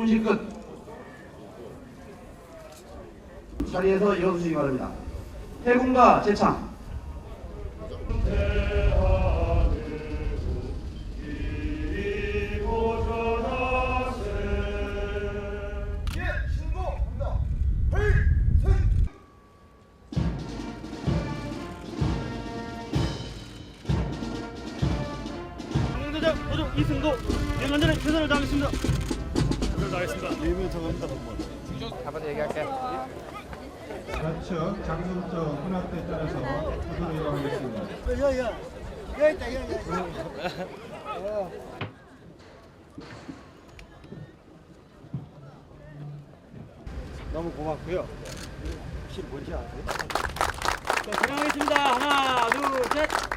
정신 끝. 자리에서 일어서시기 바랍니다. 해군과 재창. 예, 이승도 명안전에 최선을 다하겠습니다. 최선을 다하겠습니다. 좌측 장성적 혼합대 따라서 도로로 이용하겠습니다. 너무 고맙고요. 혹시 뭔지 아세요? 자, 진행하겠습니다. 하나, 둘, 셋.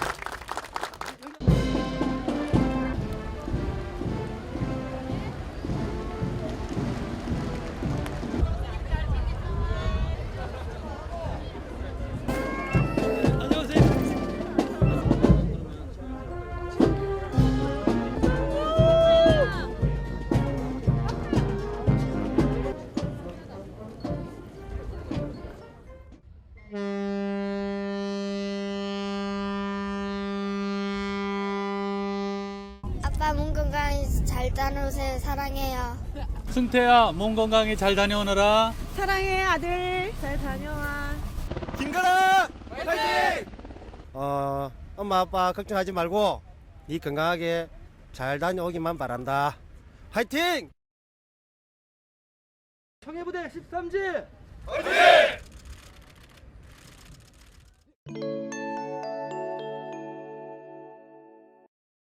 몸 건강히 잘 다녀오세요. 사랑해요. 승태야 몸 건강히 잘 다녀오너라. 사랑해 아들 잘 다녀와 김가라 화이팅! 어, 엄마 아빠 걱정하지 말고 네 건강하게 잘 다녀오기만 바란다. 화이팅! 청해부대 13지. 화이팅!